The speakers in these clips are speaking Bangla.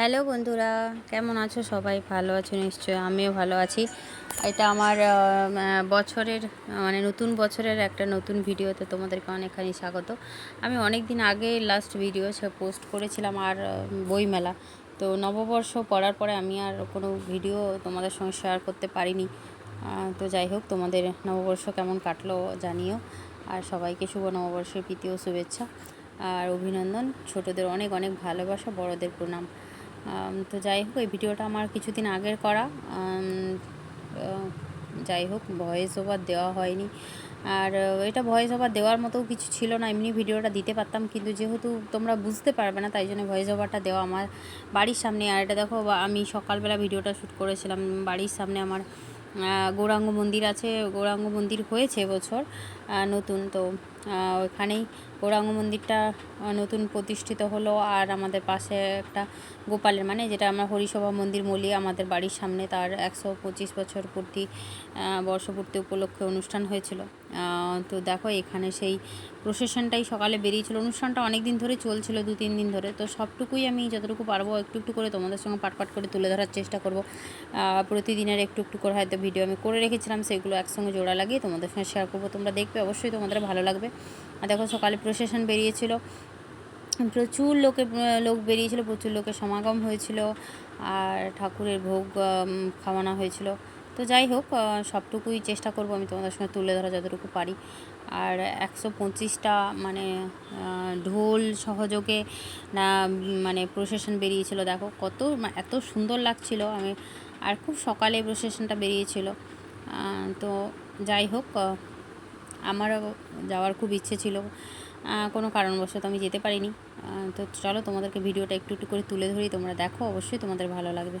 হ্যালো বন্ধুরা, কেমন আছো সবাই? ভালো আছো নিশ্চয়ই, আমিও ভালো আছি। এটা আমার বছরের মানে নতুন বছরের একটা নতুন ভিডিওতে তোমাদেরকে অনেকখানি স্বাগত। আমি অনেক দিন আগে লাস্ট ভিডিও পোস্ট করেছিলাম আর বইমেলা। তো নববর্ষ পড়ার পরে আমি আর কোনো ভিডিও তোমাদের সঙ্গে শেয়ার করতে পারিনি। তো যাই হোক, তোমাদের নববর্ষ কেমন কাটলো জানিও। আর সবাইকে শুভ নববর্ষের প্রীতি ও শুভেচ্ছা। আর অভিনন্দন, ছোটদের অনেক অনেক ভালোবাসা, বড়দের প্রণাম। তো যাই হোক এই ভিডিওটা আমার কিছুদিন আগের করা। যাই হোক ভয়েস ওভার দেওয়া হয়নি। আর এটা ভয়েস ওভার দেওয়ার মতো কিছু ছিল না এমনি ভিডিওটা দিতে পারতাম কিন্তু যেহেতু তোমরা বুঝতে পারবে না তাই জন্য ভয়েস ওভারটা দেওয়া আমার বাড়ির সামনে। আর এটা দেখো আমি সকালবেলা ভিডিওটা শ্যুট করেছিলাম বাড়ির সামনে আমার গৌরাঙ্গ মন্দির আছে গৌরাঙ্গ মন্দির হয়েছে এবছর আহ, নতুন তো ওখানেই গৌরাঙ্গ মন্দিরটা নতুন প্রতিষ্ঠিত হলো আর আমাদের পাশে একটা গোপালের মানে যেটা আমরা হরিসভা মন্দির মলি আমাদের বাড়ির সামনে তার একশো পঁচিশ বছর পূর্তি বর্ষপূর্তি উপলক্ষে অনুষ্ঠান হয়েছিল। তো দেখো এখানে সেই প্রসেশনটাই সকালে বেরিয়েছিল। অনুষ্ঠানটা অনেক দিন ধরে চলছিল, দু তিন দিন ধরে। তো সবটুকুই আমি যতটুকু পারব একটু একটু করে তোমাদের সঙ্গে পাট পাট করে তুলে ধরার চেষ্টা করব। প্রতিদিনের একটু একটু করে হয়তো ভিডিও আমি করে রেখেছিলাম, সেগুলো একসঙ্গে জোড়া লাগিয়ে তোমাদের সঙ্গে শেয়ার করব। তোমরা দেখবে, অবশ্যই তোমাদের ভালো লাগবে। দেখো সকালে প্রসেশন বেরিয়েছিল। প্রচুর লোকে, লোক বেরিয়েছিল, প্রচুর লোকের সমাগম হয়েছিল আর ঠাকুরের ভোগ খাওয়ানো হয়েছিল। তো যাই হোক সবটুকুই চেষ্টা করব আমি তোমাদের সঙ্গে তুলে ধরা যতটুকু পারি। আর একশো পঁচিশটা মানে ঢোল সহযোগে, না মানে প্রসেশন বেরিয়েছিল। দেখো কত এত সুন্দর লাগছিল। আমি, আর খুব সকালে প্রসেশনটা বেরিয়েছিল। তো যাই হোক আমারও যাওয়ার খুব ইচ্ছে ছিল। কোনো কারণবশত আমি যেতে পারিনি। তো চলো তোমাদেরকে ভিডিওটা একটু একটু করে তুলে ধরি, তোমরা দেখো, অবশ্যই তোমাদের ভালো লাগবে।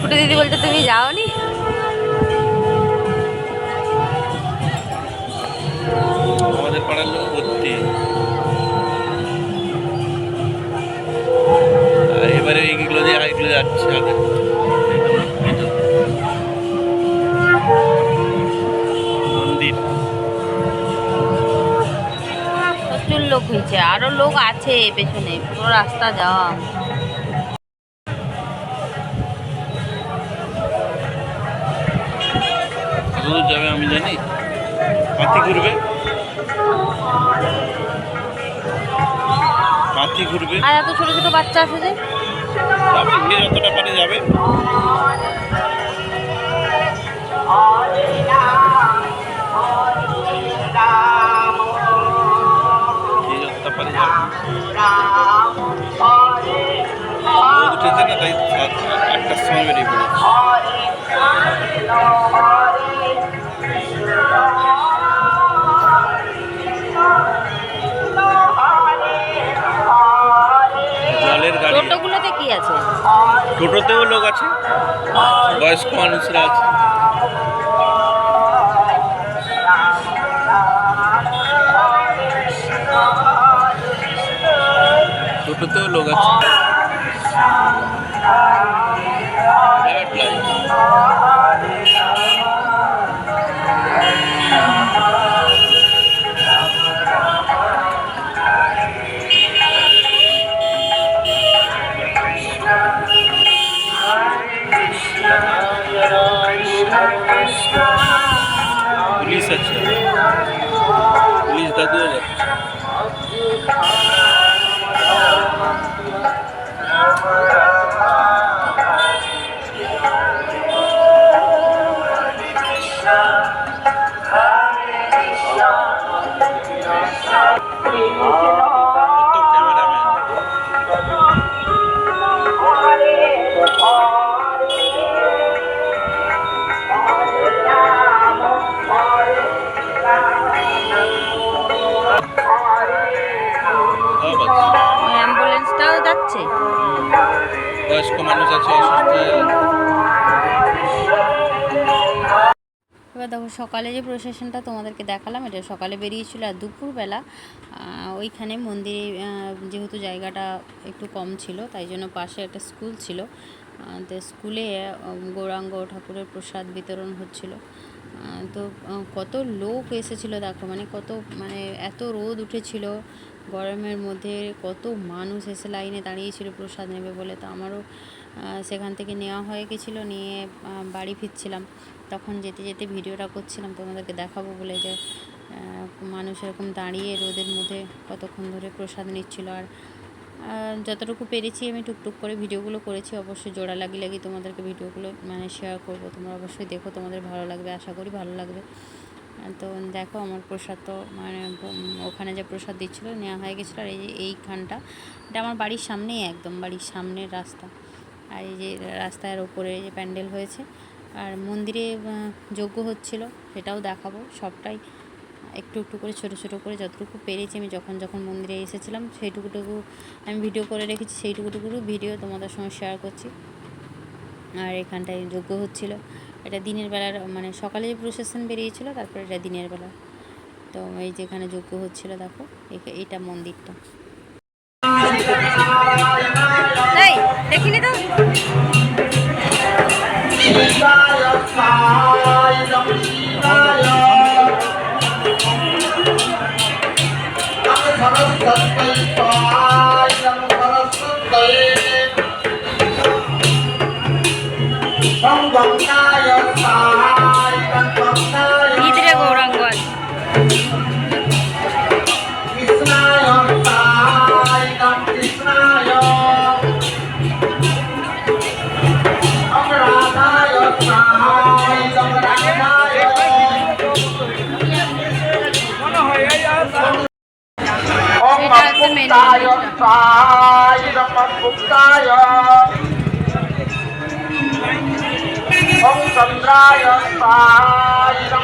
ফুটো দিদি। বলতে তুমি যাওনি? আমাদের পাড়ার লোক ভর্তি। এবারে এইগুলো দিয়ে এইগুলো যাচ্ছে আগে। মন্দির। প্রচুর লোক হয়েছে আরও লোক আছে পেছনে পুরো রাস্তা যাওয়া কতদূর যাবে আমি জানি। হাতি ঘুরবে। কাঁথি ঘুরবে। আর এত ছোট ছোট বাচ্চা আছে যে? যাবে। যে যতটা পারে যাবে। উঠেছে না তাই সাত- সময় বেরিয়ে পড়েছে। টোটোতেও লোক আছে বয়স্ক মানুষরা আছে। টোটোতেও লোক আছে। যাচ্ছে বয়স্ক মানুষ আছে অসুস্থ। এবার দেখো সকালে যে প্রসেশনটা তোমাদেরকে দেখালাম এটা সকালে বেরিয়েছিল আর দুপুরবেলা ওইখানে মন্দিরে যেহেতু জায়গাটা একটু কম ছিল তাই জন্য পাশে একটা স্কুল ছিল। তো স্কুলে গৌরাঙ্গ ঠাকুরের প্রসাদ বিতরণ হচ্ছিল। তো কত লোক এসেছিল দেখো মানে কত মানে এত রোদ উঠেছিল। গরমের মধ্যে কত মানুষ এসে লাইনে দাঁড়িয়েছিল প্রসাদ নেবে বলে তো আমারও সেখান থেকে নেওয়া হয়ে গেছিল, নিয়ে বাড়ি ফিরছিলাম। তখন যেতে যেতে ভিডিওটা করছিলাম, তোমাদেরকে দেখাবো বলে যে মানুষ এরকম দাঁড়িয়ে রোদের মধ্যে কতক্ষণ ধরে প্রসাদ নিচ্ছিল। আর যতটুকু পেরেছি আমি টুকটুক করে ভিডিওগুলো করেছি, অবশ্যই জোড়া লাগি লাগি তোমাদেরকে ভিডিওগুলো মানে শেয়ার করব। তোমরা অবশ্যই দেখো, তোমাদের ভালো লাগবে, আশা করি ভালো লাগবে। তো দেখো আমার প্রসাদ তো মানে ওখানে যে প্রসাদ দিচ্ছিল, নেওয়া হয়ে গেছিল, আর এই যে এইখানটা, এটা আমার বাড়ির সামনেই একদম, বাড়ির সামনের রাস্তা। আর এই যে রাস্তার ওপরে যে প্যান্ডেল হয়েছে, আর মন্দিরে যজ্ঞ হচ্ছিল, সেটাও দেখাবো সবটাই। একটু একটু করে, ছোটো ছোটো করে যতটুকু পেরেছি, আমি যখন যখন মন্দিরে এসেছিলাম, সেইটুকুটুকু আমি ভিডিও করে রেখেছি, সেইটুকুটুকুরও ভিডিও তোমাদের সঙ্গে শেয়ার করছি। আর এখানটায় যজ্ঞ হচ্ছিল। এটা দিনের বেলার মানে সকালে প্রসেশন বেরিয়েছিল, তারপরে এটা দিনের বেলা। তো এই যেখানে যজ্ঞ হচ্ছিল, দেখো এটা মন্দিরটা। দেখিনি তো? சாய் நம்ம புத்தாய ஓம் சந்திராய சாய் நம்ம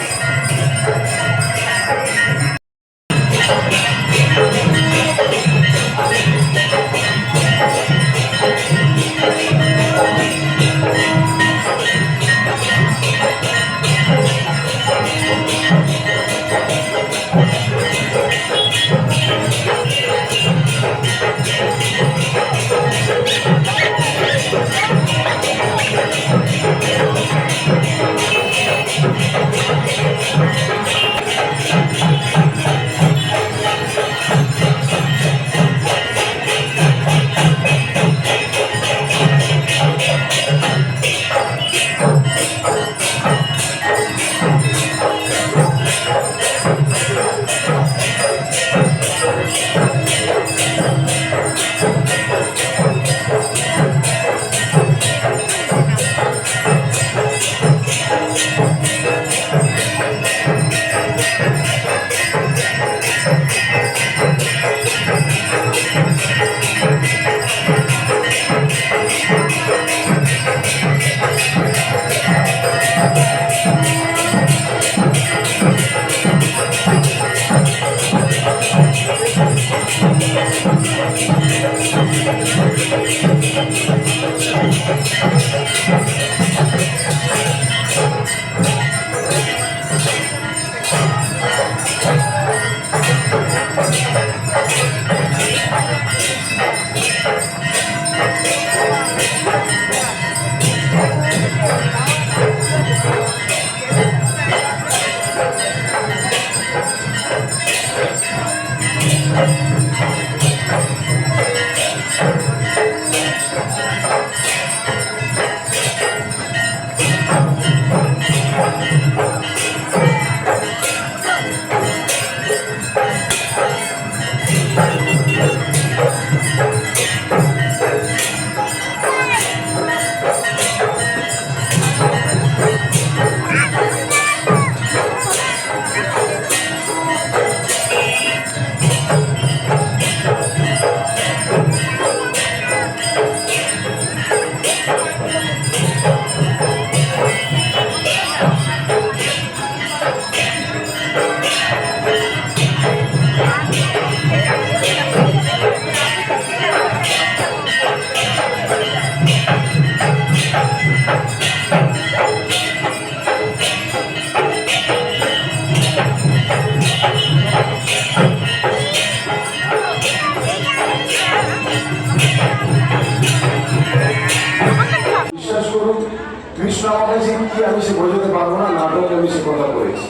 আমি সে বোঝাতে পারব না? নাটকে আমি সে কথা বলেছি।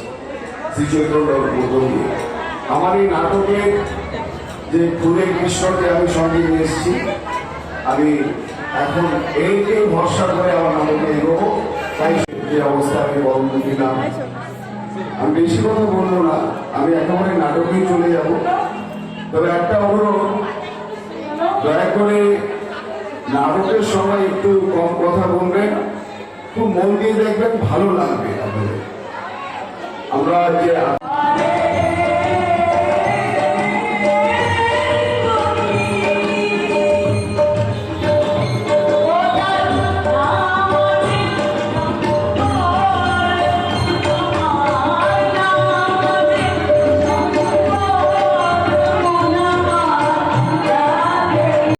আমার এই নাটকে যে ফুলের কৃষ্ণকে আমি সঙ্গে নিয়ে এসেছি, আমি এখন এইকেই ভরসা করে আমার নাটকে এগোবো। তাই যে অবস্থা আমি বরণ দিলাম আমি বেশি কথা বলব না। আমি একেবারে নাটকেই চলে যাব। তবে একটা অনুরোধ, দয়া করে নাটকের সময় একটু কম কথা বলবেন। একটু মন দিয়ে দেখবেন ভালো লাগবে আপনাদের। আমরা যে